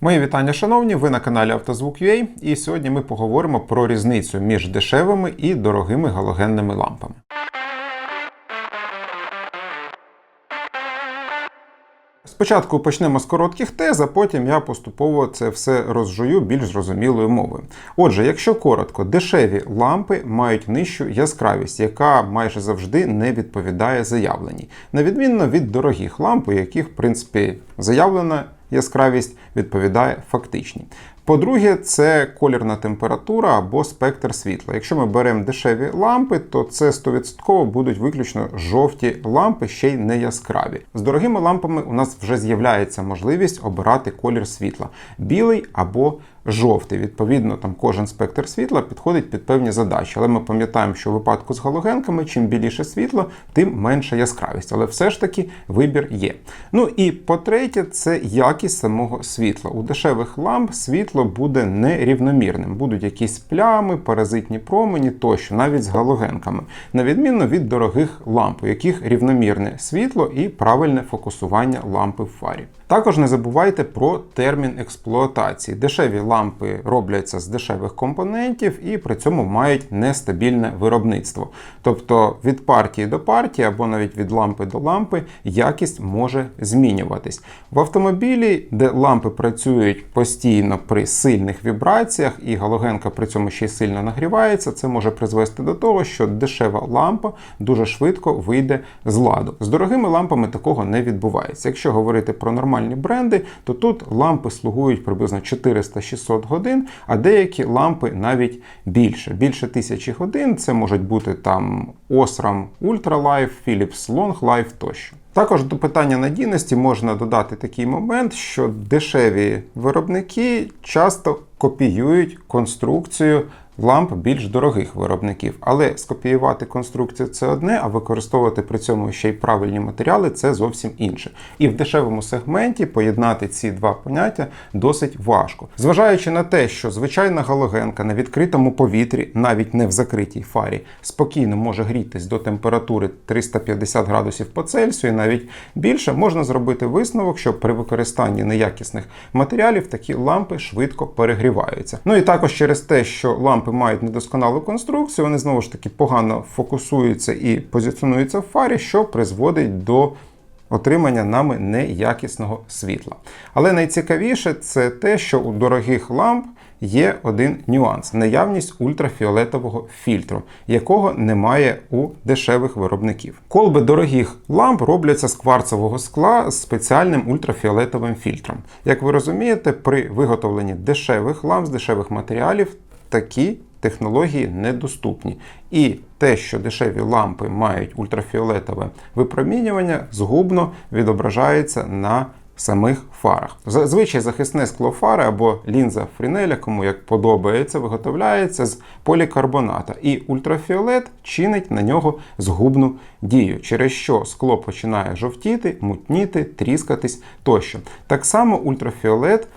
Мої вітання, шановні! Ви на каналі Автозвук.ua і сьогодні ми поговоримо про різницю між дешевими і дорогими галогенними лампами. Спочатку почнемо з коротких тез, а потім я поступово це все розжую більш зрозумілою мовою. Отже, якщо коротко, дешеві лампи мають нижчу яскравість, яка майже завжди не відповідає заявленій, на відмінно від дорогих ламп, у яких, в принципі, заявлена яскравість відповідає фактичній. По-друге, це колірна температура або спектр світла. Якщо ми беремо дешеві лампи, то це 100% будуть виключно жовті лампи, ще й не яскраві. З дорогими лампами у нас вже з'являється можливість обирати колір світла білий або жовтий. Відповідно, там кожен спектр світла підходить під певні задачі. Але ми пам'ятаємо, що в випадку з галогенками, чим біліше світло, тим менша яскравість. Але все ж таки вибір є. Ну і по-третє, це якість самого світла. У дешевих ламп світло буде нерівномірним. Будуть якісь плями, паразитні промені тощо, навіть з галогенками, на відміну від дорогих ламп, у яких рівномірне світло і правильне фокусування лампи в фарі. Також не забувайте про термін експлуатації. Дешеві лампи робляться з дешевих компонентів і при цьому мають нестабільне виробництво. Тобто від партії до партії або навіть від лампи до лампи якість може змінюватись. В автомобілі, де лампи працюють постійно при сильних вібраціях і галогенка при цьому ще й сильно нагрівається, це може призвести до того, що дешева лампа дуже швидко вийде з ладу. З дорогими лампами такого не відбувається. Якщо говорити про нормальні бренди, то тут лампи слугують приблизно 400-600 годин, а деякі лампи навіть більше. Більше тисячі годин. Це можуть бути там Osram Ultralife, Philips Long Life тощо. Також до питання надійності можна додати такий момент, що дешеві виробники часто копіюють конструкцію ламп більш дорогих виробників. Але скопіювати конструкцію це одне, а використовувати при цьому ще й правильні матеріали це зовсім інше. І в дешевому сегменті поєднати ці два поняття досить важко. Зважаючи на те, що звичайна галогенка на відкритому повітрі, навіть не в закритій фарі, спокійно може грітись до температури 350 градусів по Цельсію, і навіть більше, можна зробити висновок, що при використанні неякісних матеріалів такі лампи швидко перегріваються. Ну і також через те, що лампи мають недосконалу конструкцію, вони знову ж таки погано фокусуються і позиціонуються в фарі, що призводить до отримання нами неякісного світла. Але найцікавіше це те, що у дорогих ламп є один нюанс наявність ультрафіолетового фільтру, якого немає у дешевих виробників. Колби дорогих ламп робляться з кварцевого скла з спеціальним ультрафіолетовим фільтром. Як ви розумієте, при виготовленні дешевих ламп з дешевих матеріалів такі технології недоступні. І те, що дешеві лампи мають ультрафіолетове випромінювання, згубно відображається на самих фарах. Зазвичай захисне скло фари або лінза фрінеля, кому як подобається, виготовляється з полікарбоната, і ультрафіолет чинить на нього згубну дію, через що скло починає жовтіти, мутніти, тріскатись тощо. Так само ультрафіолет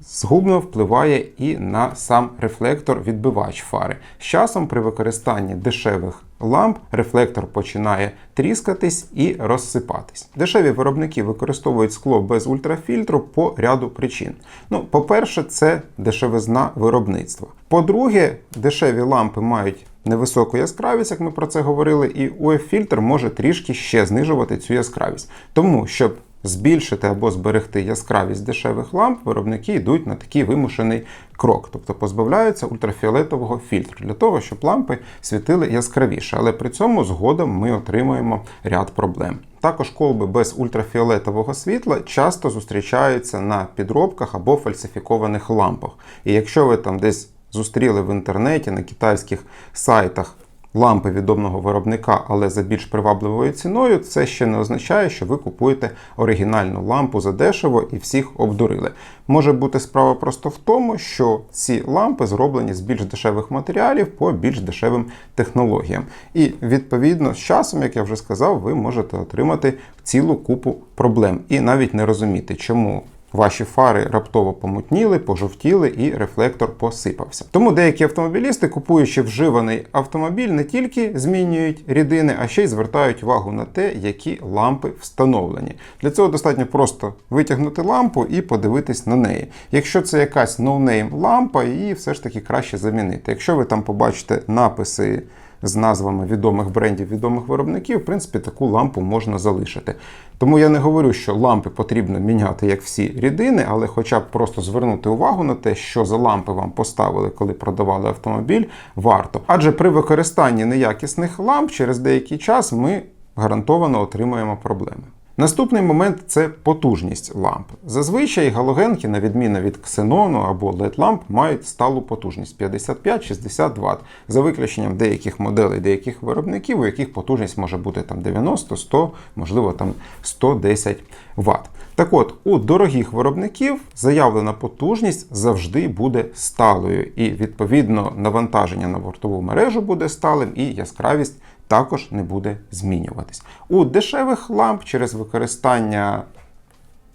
згубно впливає і на сам рефлектор-відбивач фари. З часом при використанні дешевих ламп рефлектор починає тріскатись і розсипатись. Дешеві виробники використовують скло без ультрафільтру по ряду причин. Ну, по-перше, це дешевизна виробництва. По-друге, дешеві лампи мають невисоку яскравість, як ми про це говорили, і УФ-фільтр може трішки ще знижувати цю яскравість. Тому, щоб збільшити або зберегти яскравість дешевих ламп, виробники йдуть на такий вимушений крок, тобто позбавляються ультрафіолетового фільтру для того, щоб лампи світили яскравіше. Але при цьому згодом ми отримуємо ряд проблем. Також колби без ультрафіолетового світла часто зустрічаються на підробках або фальсифікованих лампах. І якщо ви там десь зустріли в інтернеті на китайських сайтах лампи відомого виробника, але за більш привабливою ціною, це ще не означає, що ви купуєте оригінальну лампу за дешево і всіх обдурили. Може бути справа просто в тому, що ці лампи зроблені з більш дешевих матеріалів по більш дешевим технологіям. І відповідно з часом, як я вже сказав, ви можете отримати цілу купу проблем і навіть не розуміти, чому ваші фари раптово помутніли, пожовтіли і рефлектор посипався. Тому деякі автомобілісти, купуючи вживаний автомобіль, не тільки змінюють рідини, а ще й звертають увагу на те, які лампи встановлені. Для цього достатньо просто витягнути лампу і подивитись на неї. Якщо це якась ноунейм лампа, її все ж таки краще замінити. Якщо ви там побачите написи з назвами відомих брендів, відомих виробників, в принципі, таку лампу можна залишити. Тому я не говорю, що лампи потрібно міняти як всі рідини, але хоча б просто звернути увагу на те, що за лампи вам поставили, коли продавали автомобіль, варто. Адже при використанні неякісних ламп через деякий час ми гарантовано отримаємо проблеми. Наступний момент це потужність ламп. Зазвичай галогенки, на відміну від ксенону або led ламп, мають сталу потужність 55-60 Вт, за виключенням деяких моделей, деяких виробників, у яких потужність може бути там 90, 100, можливо там 110 Вт. Так от, у дорогих виробників заявлена потужність завжди буде сталою, і відповідно навантаження на бортову мережу буде сталим, і яскравість також не буде змінюватись. У дешевих ламп через використання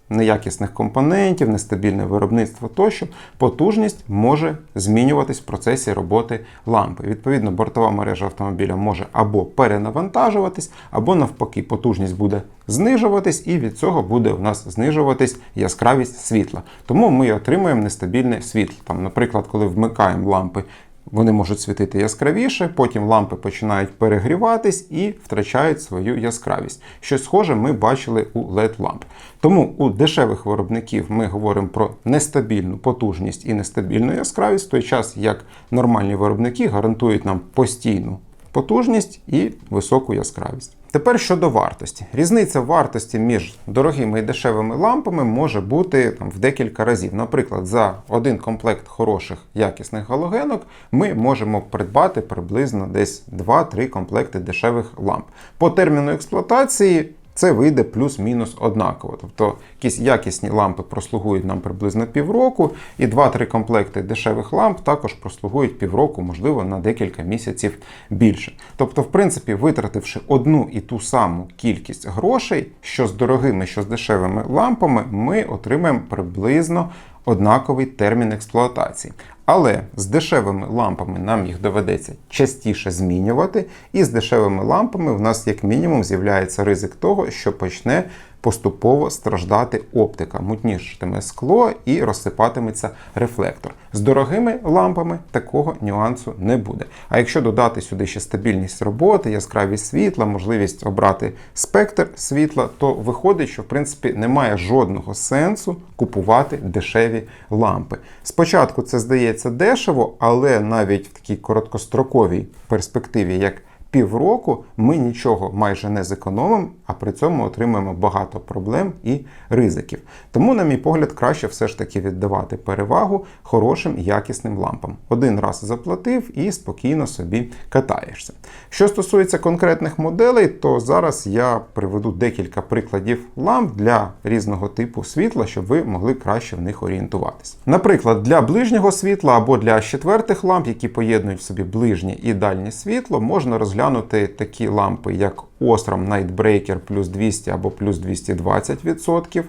неякісних компонентів, нестабільне виробництво тощо, потужність може змінюватись в процесі роботи лампи. Відповідно, бортова мережа автомобіля може або перенавантажуватись, або навпаки, потужність буде знижуватись, і від цього буде у нас знижуватись яскравість світла. Тому ми отримуємо нестабільне світло. Там, Наприклад, коли вмикаємо лампи вони можуть світити яскравіше, потім лампи починають перегріватись і втрачають свою яскравість. Щось схоже ми бачили у LED ламп. Тому у дешевих виробників ми говоримо про нестабільну потужність і нестабільну яскравість, в той час як нормальні виробники гарантують нам постійну потужність і високу яскравість. Тепер щодо вартості. Різниця вартості між дорогими і дешевими лампами може бути там, в декілька разів. Наприклад, за один комплект хороших якісних галогенок ми можемо придбати приблизно десь 2-3 комплекти дешевих ламп. По терміну експлуатації це вийде плюс-мінус однаково. Тобто якісь якісні лампи прослугують нам приблизно півроку, і 2-3 комплекти дешевих ламп також прослугують півроку, можливо, на декілька місяців більше. Тобто, в принципі, витративши одну і ту саму кількість грошей, що з дорогими, що з дешевими лампами, ми отримаємо приблизно однаковий термін експлуатації. Але з дешевими лампами нам їх доведеться частіше змінювати, і з дешевими лампами в нас, як мінімум, з'являється ризик того, що почне поступово страждати оптика, мутнішитиме скло і розсипатиметься рефлектор. З дорогими лампами такого нюансу не буде. А якщо додати сюди ще стабільність роботи, яскравість світла, можливість обрати спектр світла, то виходить, що в принципі немає жодного сенсу купувати дешеві лампи. Спочатку це здається дешево, але навіть в такій короткостроковій перспективі, як півроку ми нічого майже не зекономимо, а при цьому отримаємо багато проблем і ризиків. Тому, на мій погляд, краще все ж таки віддавати перевагу хорошим якісним лампам. Один раз заплатив і спокійно собі катаєшся. Що стосується конкретних моделей, то зараз я приведу декілька прикладів ламп для різного типу світла, щоб ви могли краще в них орієнтуватися. Наприклад, для ближнього світла або для четвертих ламп, які поєднують в собі ближнє і дальнє світло, можна розглянути такі лампи, як Osram Nightbreaker плюс 200 або плюс 220%.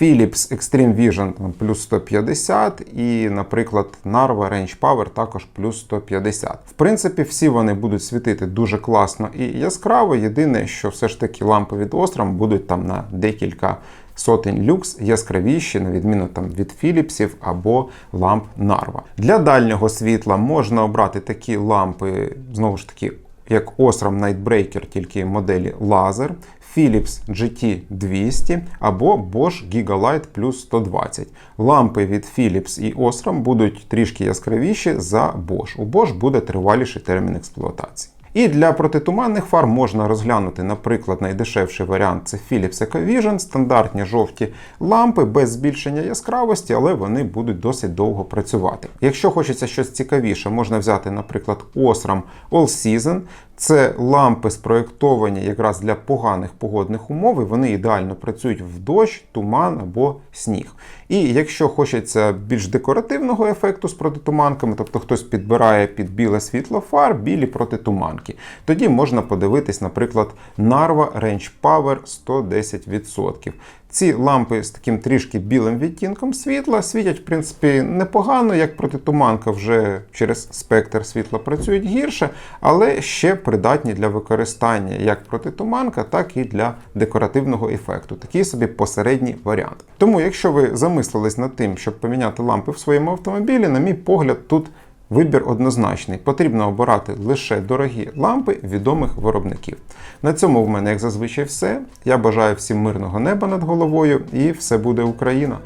Philips Extreme Vision там, плюс 150 і, наприклад, Narva Range Power також плюс 150. В принципі, всі вони будуть світити дуже класно і яскраво. Єдине, що все ж таки лампи від Osram будуть там на декілька сотень люкс яскравіші, на відміну там від Філіпсів або ламп Narva. Для дальнього світла можна обрати такі лампи, знову ж таки, як Osram Nightbreaker, тільки моделі лазер, Philips GT200 або Bosch Gigalight Plus 120. Лампи від Philips і Osram будуть трішки яскравіші за Bosch. У Bosch буде триваліший термін експлуатації. І для протитуманних фар можна розглянути, наприклад, найдешевший варіант це Philips EcoVision, стандартні жовті лампи без збільшення яскравості, але вони будуть досить довго працювати. Якщо хочеться щось цікавіше, можна взяти, наприклад, Osram All Season. Це лампи спроєктовані якраз для поганих погодних умов, і вони ідеально працюють в дощ, туман або сніг. І якщо хочеться більш декоративного ефекту з протитуманками, тобто хтось підбирає під біле світло фар, білі протитуманки, тоді можна подивитись, наприклад, Narva Range Power 110%. Ці лампи з таким трішки білим відтінком світла світять, в принципі, непогано, як протитуманка вже через спектр світла працюють гірше, але ще придатні для використання як протитуманка, так і для декоративного ефекту. Такий собі посередній варіант. Тому, якщо ви замислились над тим, щоб поміняти лампи в своєму автомобілі, на мій погляд, тут Вибір однозначний. Потрібно обирати лише дорогі лампи відомих виробників. На цьому в мене, як зазвичай, все. Я бажаю всім мирного неба над головою і все буде Україна!